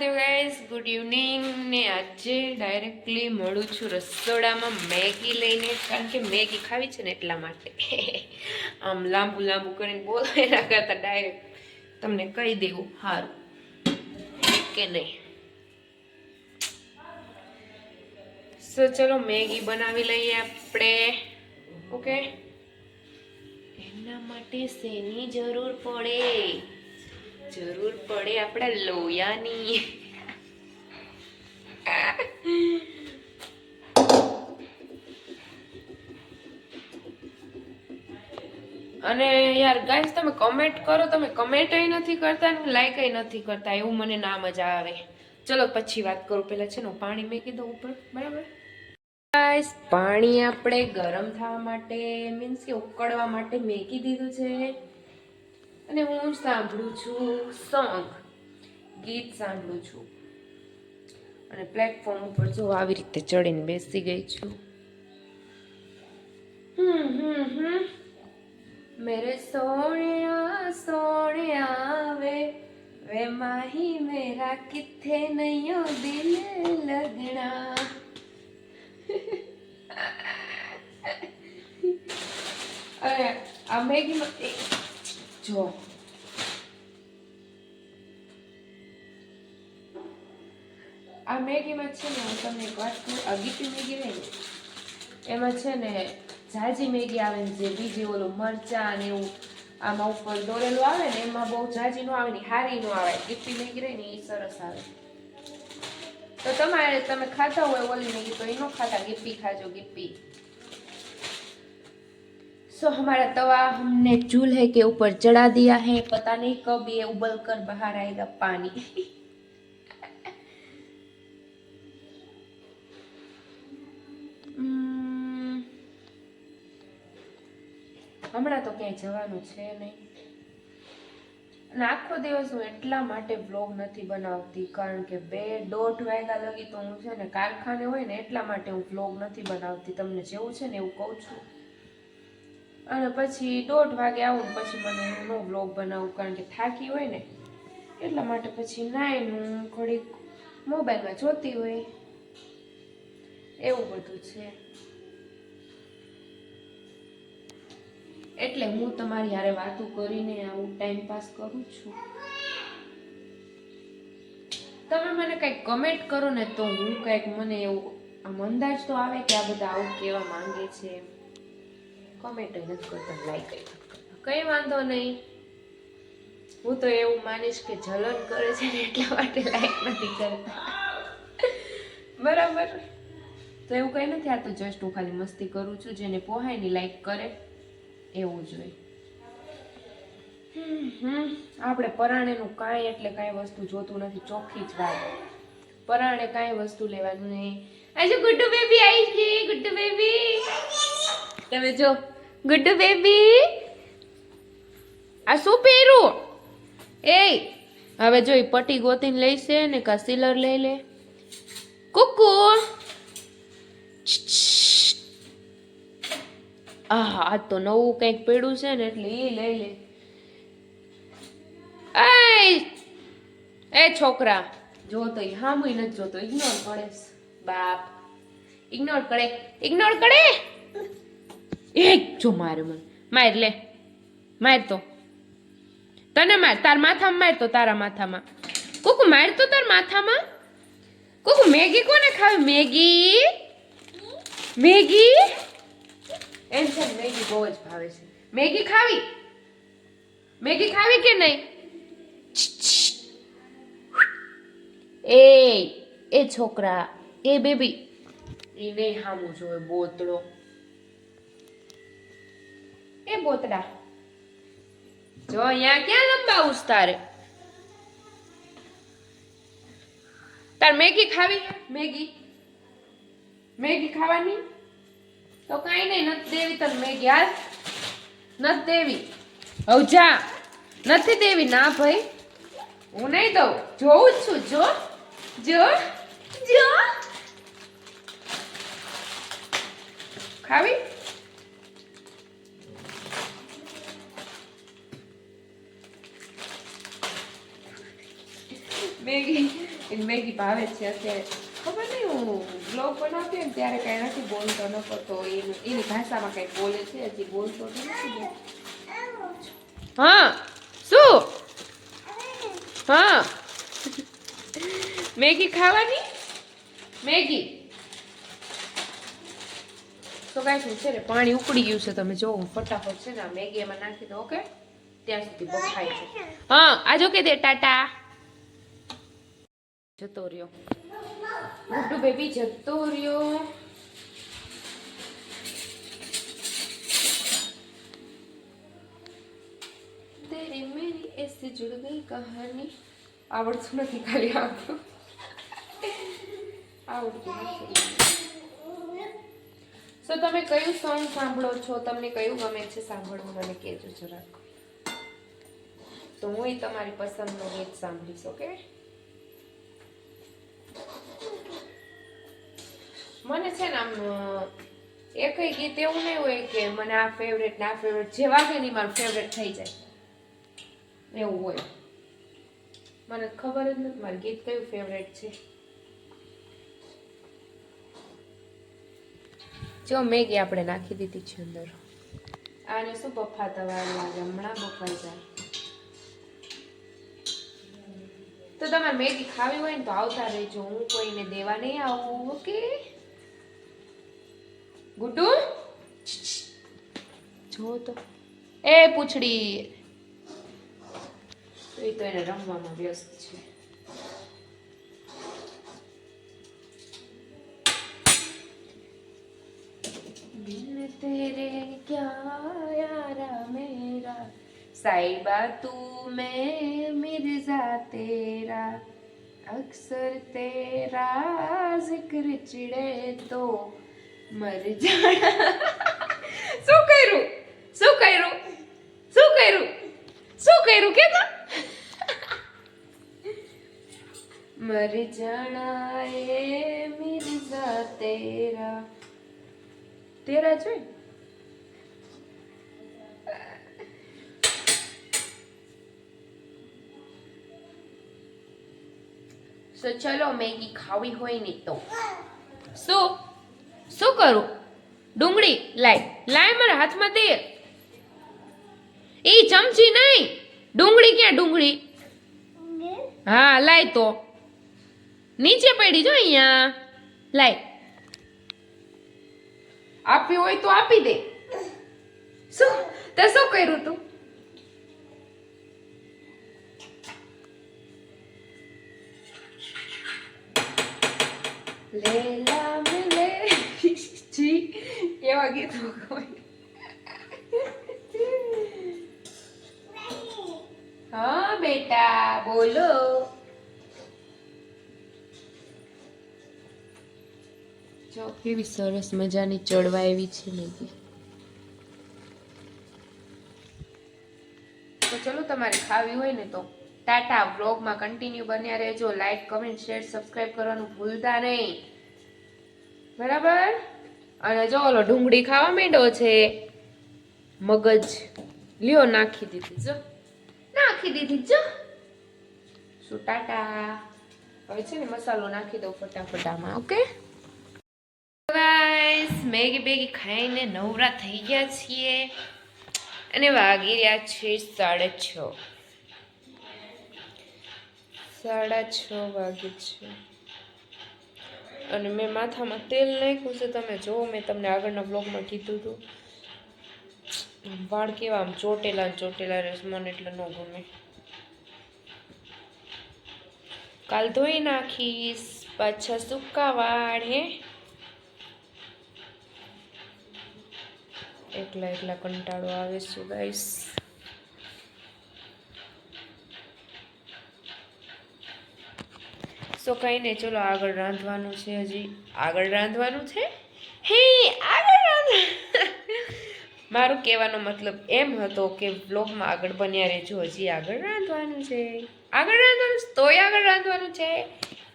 Mahadev guys good evening ને આજે directly મળું છું રસોડામાં મેગી લઈને, કારણ કે મેગી ખાવી છે ને એટલા માટે. આમ લાંબુ લાંબુ કરીને બોલો એના કરતાં ડાયરેક્ટ તમને કહી દેવું સારું કે નહીં? સો ચલો મેગી બનાવી લઈએ આપણે. ઓકે એના માટે શેની જરૂર પડે? જરૂર પડે આપણા લોયાની. અને યાર ગાઈસ તમે કમેન્ટ કરો, તમે કમેન્ટ નથી કરતા ને લાઈક નથી કરતા, એવું મને ના મજા આવે. ચલો, પછી વાત કરું. પહેલાં છે ને પાણી મેં દઉં ઉપર, બરાબર? ગાઈસ પાણી આપણે ગરમ થવા માટે મીન્સ કે ઉકળવા માટે મેકી દીધું છે. અને હું સાંભળું છું સોંગ ગીત સાંભળું છું. અને પ્લેટફોર્મ ઉપર જો આવી રીતે ચડીને બેસી ગઈ છું. મેરે સોણિયા સોણિયા વે વે માહી, મેરા કિથે નયો દિલ લગણા. અરે, આ મેગીમાં જો આ મેગીમાં છે ને, હું તમને એક વાત કહું, આ ગીટી મેગી રહે ને એમાં છે ને જાજી મેગી આવે ને જે બીજી ઓલું મરચાં ને એવું આમાં ઉપર દોરેલું આવે ને, એમાં બહુ જાજી નો આવે ને, હારી નો આવે. ગીટી મેગી રહે ને એ સરસ આવે. તો તમારે, તમે ખાતા હોય ઓલી મેગી, તો એનો ખાતા ગીપી ખાજો ગીપી सो हमारा तवा हमने चूल्हे के ऊपर चढ़ा दिया है पता नहीं कब ये उबल कर बाहर आएगा पानी ઉમ, હમણાં તો ક્યાંય જવાનું છે નહીં અને આખો દિવસ હું એટલા માટે બ્લોગ નથી બનાવતી કારણ કે બે દોઢ વાગ્યા લગી તો હું છે ને કારખાને હોય ને એટલા માટે હું બ્લોગ નથી બનાવતી તમને જેવું છે ને એવું કહું છું અને પછી દોઢ વાગે આવું પછી મને નો બ્લોગ બનાવું, કારણ કે થાકી હોય ને. એટલા માટે પછી નાઈને હું ઘડીક મોબાઈલમાં જોતી હોય. એવું બધું છે. એટલે હું તમારી હારે વાતો કરીને આવું ટાઈમ પાસ કરું છું. તમે મને કંઈક કમેન્ટ કરો ને તો હું કંઈક મને એવું આમ અંદાજ તો આવે કે આ બધા આવું કહેવા માંગે છે. એમ કમેન્ટ નથી કરતો લાઈક કંઈ વાંધો નહીં. હું તો એવું માનીશ કે જલન કરે છે એટલા માટે લાઈક નથી કરતા. બરાબર? તો એવું કંઈ નથી, આ તો જસ્ટ હું ખાલી મસ્તી કરું છું, જેને પોહાયની લાઈક કરે, એવું જોઈએ. આપણે પરાણેનું કાંઈ એટલે કાંઈ વસ્તુ જોતું નથી, ચોખ્ખી જ વાત. પરાણે કાંઈ વસ્તુ લેવાનું નહીં. આજે ગુડ્ડુ બેબી આવી છે ગુડ્ડુ બેબી. તમે જો. ગુડ્ડુ બેબી આ શું પહેર્યું? એ હવે જો એ પટી ગોતીને લઈશે ને કા સિલર લઈ લે. કુકુ. આહ આ તો નવું કંઈક પડ્યું છે ને એટલે એ લઈ લે! એ છોકરા. જો તો એ હામુય નથી જોતો. ઇગ્નોર કરે. બાપ. ઇગ્નોર કરે. ઇગ્નોર કરે. એક જો મારે મને. માર, લે. માર તો. તને માર, તાર માથામાં માર તો તારા માથામાં. કુકુ માર તો તાર માથામાં? કુકુ મેગી કોને ખાવી? મેગી? મેગી? એમ છે મેગી બહુ જ ભાવે છે. મેગી ખાવી? મેગી ખાવી કે નહીં? એ એ છોકરા, એ બેબી. એ નહીં હામું જોવે બોતડો એ બોતડા જો અહીંયા ક્યાં લંબાવું તારે તાર મેગી ખાવી મેગી મેગી ખાવાની તો કાંઈ નહીં નથી દેવી તને મેગી હાલ નથી દેવી હવ જા નથી દેવી ના ભાઈ હું નહીં દઉં જોઉં જ છું જો જો જો ખાવી મેગી એને મેગી ભાવે છે અત્યારે. ખબર નહીં હું બ્લોગ બનાવતી ને ત્યારે કાંઈ નથી બોલતો ન કરતો એનું એની ભાષામાં કંઈક બોલે છે હજી બોલતો તો નથી હા શું? હા. મેગી ખાવાની? મેગી. તો કાંઈ શું છે ને પાણી ઉકળી ગયું છે તમે જોવો ફટાફટ છે ને મેગી એમાં નાખી દો ઓકે? ત્યાં સુધી બફાય છે. હા આજો કે દે ટાટા. જતો રહ્યો. ગુડ્ડુ બેબી જતો રહ્યો. તેરી મેરી એસે જુડ ગઈ કહાની. આવડતું નથી ખાલી આવડતું આવડતું નથી. સો તમે કયું સોંગ સાંભળો છો? તમને કયું ગમે છે? સાંભળવું મને કહેજો જરાક. તો હું તમારી પસંદનો ગીત સાંભળીશ ઓકે મને છે ને આમ એકય ગીત એવું નહીં હોય કે મને આ ફેવરેટ ને આ ફેવરેટ જે વાગે નહીં મારું ફેવરેટ થઈ જાય. એવું હોય. મને ખબર જ નથી મારું ગીત કયું ફેવરેટ છે. જો મેગી આપણે નાખી દીધી છે અંદર. આને શું બફાતા વાર લાગે હમણાં બફાઈ જાય. તો તમારે મેગી ખાવી હોય ને તો આવતા રહેજો. હું કોઈને દેવા નહીં આવું, ઓકે? ગુટુ જો તો. એ પૂછડી. એ તો એને રમવામાં વ્યસ્ત છે. દિલ તેરે ક્યા યારા મેરા? સાઈબા તું મેં મિર્ઝા તેરા. અક્ષર તેરા જિક્ર ચિડે તો મર જાણા શું કર્યું? શું કર્યું? શું કર્યું? શું કર્યું? કે તો મર જાણા એ મિર્ઝા તેરા. તેરા જોઈ સો ચલો મેગી ખાવી હોય ને તો. શું? શું કરું? ડુંગળી લાય. લાય મારા હાથમાં દે એ ચમચી નહીં. ડુંગળી ક્યાં ડુંગળી? હા, લાય તો. નીચે પડી જો અહીંયા. લાય. આપી હોય તો આપી દે. શું? તે શું કર્યું તું? લેલા જી કેવા ગીતો ગમે હા, બેટા, બોલો. જો, કેવી સરસ મજાની ચડવા એવી છે મેગી તો ચલો, તમારે ખાવી હોય ને તો ટાટા વ્લોગમાં કન્ટિન્યુ બન્યા રહેજો. લાઈક કમેન્ટ શેર સબસ્ક્રાઈબ કરવાનું ભૂલતા નહીં. બરાબર? અને જો ઓલો ડુંગળી ખાવા માંડ્યો છે, મગજ, લ્યો નાખી દીધી, જો. નાખી દીધી, જો. શું, ટાટા? હવે છે ને મસાલો નાખી દઉં ફટાફટામાં ઓકે? મેગી બેગી ખાઈને નવરા થઈ ગયા છીએ. અને વાગી રહ્યા છે સાડા છ. સાડા છ વાગે છે. અને મેં માથામાં તેલ નાખ્યું છે. તમે જુઓ મેં તમને આગળના બ્લોગમાં કીધું હતું. વાળ કેવા આમ ચોટેલા ચોટેલા રહેશે મને એટલે ન ગમે. કાલ ધોઈ નાખીશ, પાછા સૂકા વાળ, હે. એકલા એકલા કંટાળો આવે છે ગાઈસ સો કંઈ નહીં ચલો આગળ રાંધવાનું છે હજી. આગળ રાંધવાનું છે? હે આગળ મારો મારું કહેવાનો મતલબ એમ હતો કે બ્લોગમાં આગળ બન્યા રહેજો હજી આગળ રાંધવાનું છે. આગળ રાંધવાનું છે? તોય આગળ રાંધવાનું છે?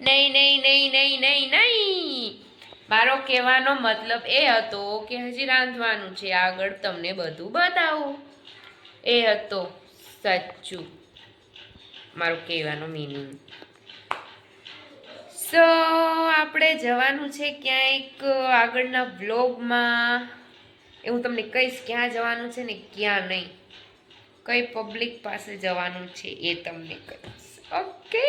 નહીં નહીં નહીં નહીં નહીં નહીં. મારો કહેવાનો મતલબ એ હતો કે હજી રાંધવાનું છે આગળ તમને બધું બતાવું. એ હતો સાચું. મારો કહેવાનો મિનિંગ સો આપણે જવાનું છે ક્યાંક આગળના વ્લોગમાં. એવું તમને કહીશ ક્યાં જવાનું છે ને ક્યાં નહીં. કઈ પબ્લિક પાસે જવાનું છે એ તમને કહીશ. ઓકે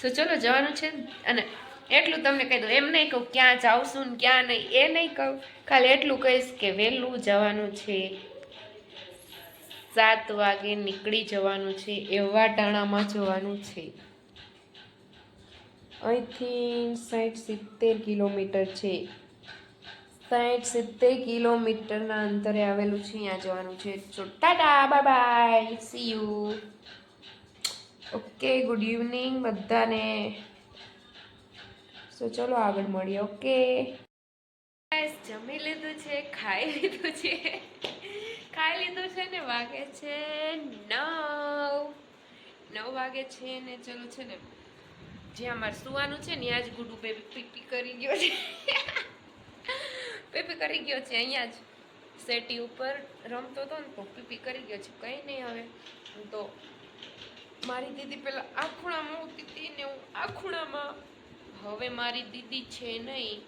સો ચલો જવાનું છે અને એટલું તમને કહી દઉં, એમ નહીં કહું ક્યાં જાવશું ને ક્યાં નહીં, એ નહીં કહું. ખાલી એટલું કહીશ કે વહેલું જવાનું છે. સાત વાગે નીકળી જવાનું છે, એવા ટાણામાં જવાનું છે. અહીંથી સાઠ સિત્તેર કિલોમીટર છે. સાઠ સિત્તેર કિલોમીટરના અંતરે આવેલું છે, અહીંયા જવાનું છે. So tata bye bye see you okay good evening બધાને. સો ચલો આગળ મળીએ ઓકે જમી લીધું છે, ખાઈ લીધું છે. ખાઈ લીધું છે ને વાગે છે નવ. નવ વાગે છે ને ચલો છે ને જ્યાં મારે સુવાનું છે ને ત્યાં જ ગુડુ બેબી પીપી કરી ગયો છે. પીપી કરી ગયો છે, અહીંયા જ. સેટી ઉપર રમતો હતો ને, તો પીપી કરી ગયો છે. કંઈ નહીં હવે. હું તો મારી દીદી પહેલાં આ ખૂણામાં ઊતી હતી ને, હું આ ખૂણામાં હવે મારી દીદી છે નહીં,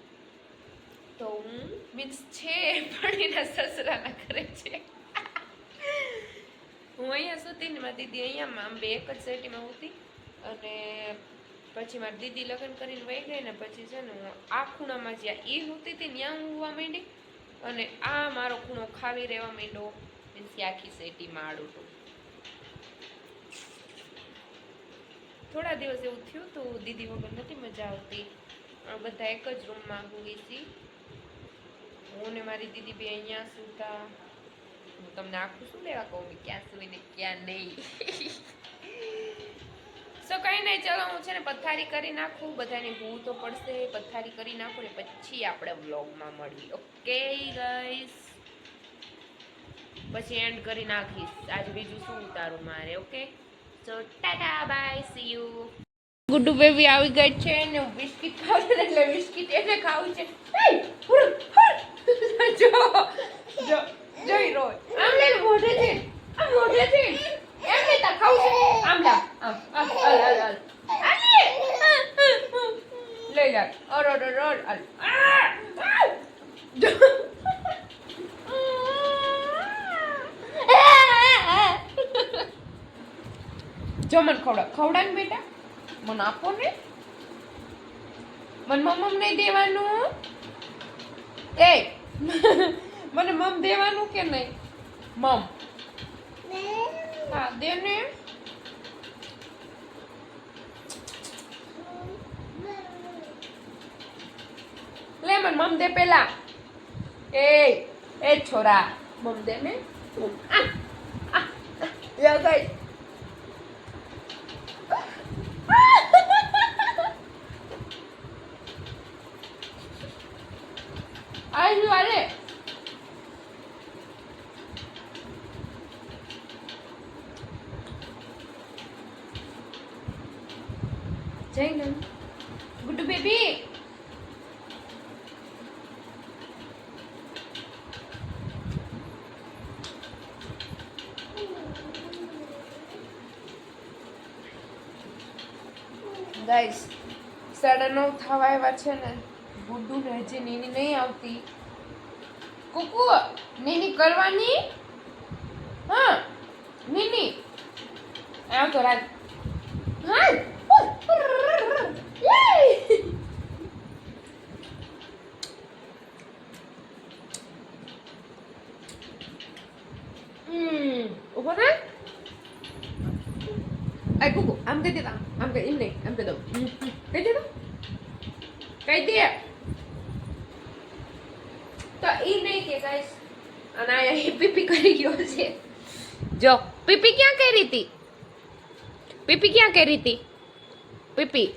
તો હું મીન્સ છે પણ એના સસરાના ઘરે છે. હું અહીંયા સુતી ને મારી દીદી અહીંયા આમ બે એક જ સેટીમાં હતી. અને પછી મારી દીદી લગ્ન કરીને વહી ગઈ ને પછી છે ને હું આ ખૂણામાં જ્યાં એ હોતી હતી ત્યાં હોવા માંડી અને આ મારો ખૂણો ખાલી રહેવા માંડ્યો મીન્સ કે આખી સેટીમાં આડું હતું. થોડા દિવસ એવું થયું તો દીદી વગર નથી મજા આવતી. બધા એક જ રૂમમાં હોઈ હતી હું ને મારી દીદી બી અહીંયા સુતા. હું તમને આખું શું લેવા કહું? ક્યાં સુઈને ક્યાં નહીં. સો કંઈ નહીં, ચલો, હું છે ને પથારી કરી નાખું. બધાને હું તો પડશે. પથારી કરી નાખું ને પછી આપણે વ્લોગમાં મળીએ. ઓકે ગાઈસ પછી એન્ડ કરી નાખીશ. આજે બીજું શું ઉતારું મારે, okay? So tata bye see you Guddu baby આવી ગઈ છે ને બિસ્કિટ ખાવું છે, એટલે બિસ્કિટ એને ખાવું છે. જો જોઈ રો આમ લે મોઢે છે આ મોઢે છે એમ ને તા ખાવું છે? આમ લા આમ આમ લઈ જા. અર અર અર અર, હાલ. ખવડા ખવડા બેટા. મને આપો ને. મને મમ્મ નહીં દેવાનું. એ, મને મમ દેવાનું કે નહીં? મમ. હા, દે ને. લે મને, મમ દે પેલા. એ એ છોરા, મમ દે ને. આ આ યા ગઈ ગાઈસ, સાડા નવ થવા આવ્યા છે ને ગુડ્ડુને હજી નીની નહીં આવતી. કુકુ, નીની કરવાની? હા, નીની. આવ તો રાજ હા હમ ઊભો થા Ay, Cucu, આમ કહી દેતા આમ કહી એમ નહીં આમ કહી દઉં હમ, હમ. કહી દેતો કહી દે. તો ઈ નહીં કે ગાઈસ અને આ પીપી કરી ગયો છે. જો પીપી ક્યાં કરી હતી પીપી ક્યાં કરી હતી પીપી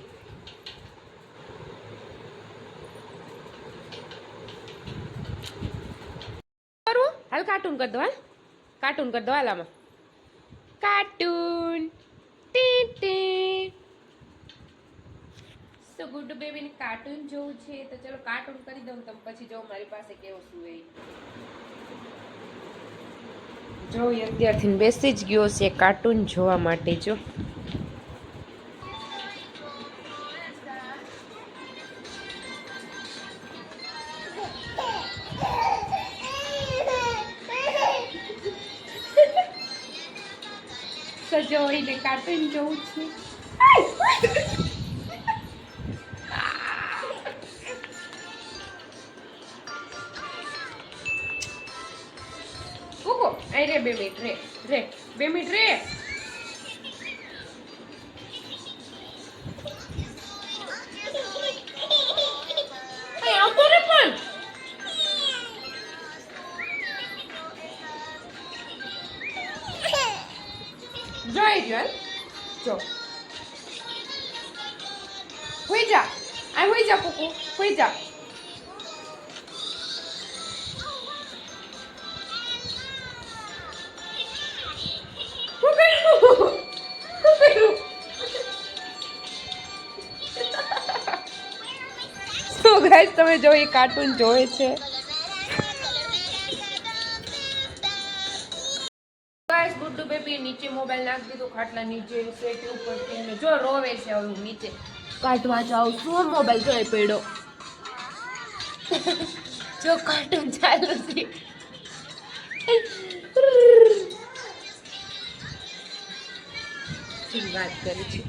હાલ કાર્ટૂન કરી દો, હાલ. કાર્ટૂન કરી દો, હાલ આમાં. કાર્ટૂન ટી ટી. મસ્ત ગુડ બેબીને કાર્ટૂન જોવું છે તો ચલો કાર્ટૂન કરી દઉં તમે પછી જો મારી પાસે કેવો શું સુવે જો અત્યારથી બેસી જ ગયો છે કાર્ટૂન જોવા માટે જો. સજો એને કાર્ટૂન જોઉં છું. ઉગો અહીં રે બે મિનિટ રે રે બે મિનિટ રે. તમે જો એ કાર્ટૂન જોવે છે. ગુડ્ડુ બેબી નીચે મોબાઈલ નાખી દીધો ખાટલા નીચે સેટ ઉપર જો રોવે છે હવે હું નીચે. કાઢવા જાઉં શું મોબાઈલ જોઈ પડ્યો. જો કાર્ટૂન ચાલુ છે. વાત કરી છે?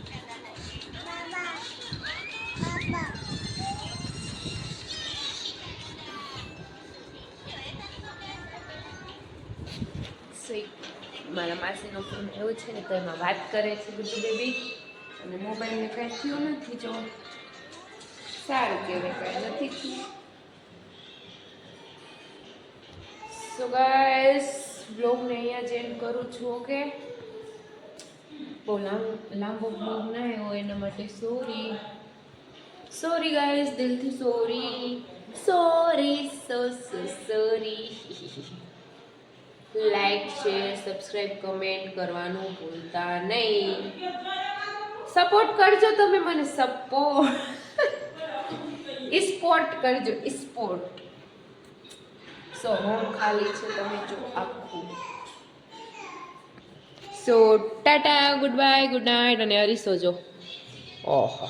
મારા માસીનો ફોન એવો છે ને, તો એમાં વાત કરે છે બધું બેબી અને મોબાઈલને કાંઈ થયું નથી, જો. સારું કહેવાય, કાંઈ નથી થયું. સો ગાઈસ બ્લોગને અહીંયા જ કરું છું ઓકે બહુ લાંબો લાંબો બ્લોગ ના આવ્યો એના માટે સોરી સોરી ગાઈસ દિલથી sorry sorry so so sorry like share subscribe comment કરવાનું ભૂલતા નહીં. સપોર્ટ કરજો તમે મને સપોર્ટ સ્પોર્ટ કરજો સ્પોર્ટ સો હોમ ખાલી છે, તમે જો આખું. So tata good bye good night અને અરીસો જો. ઓહો.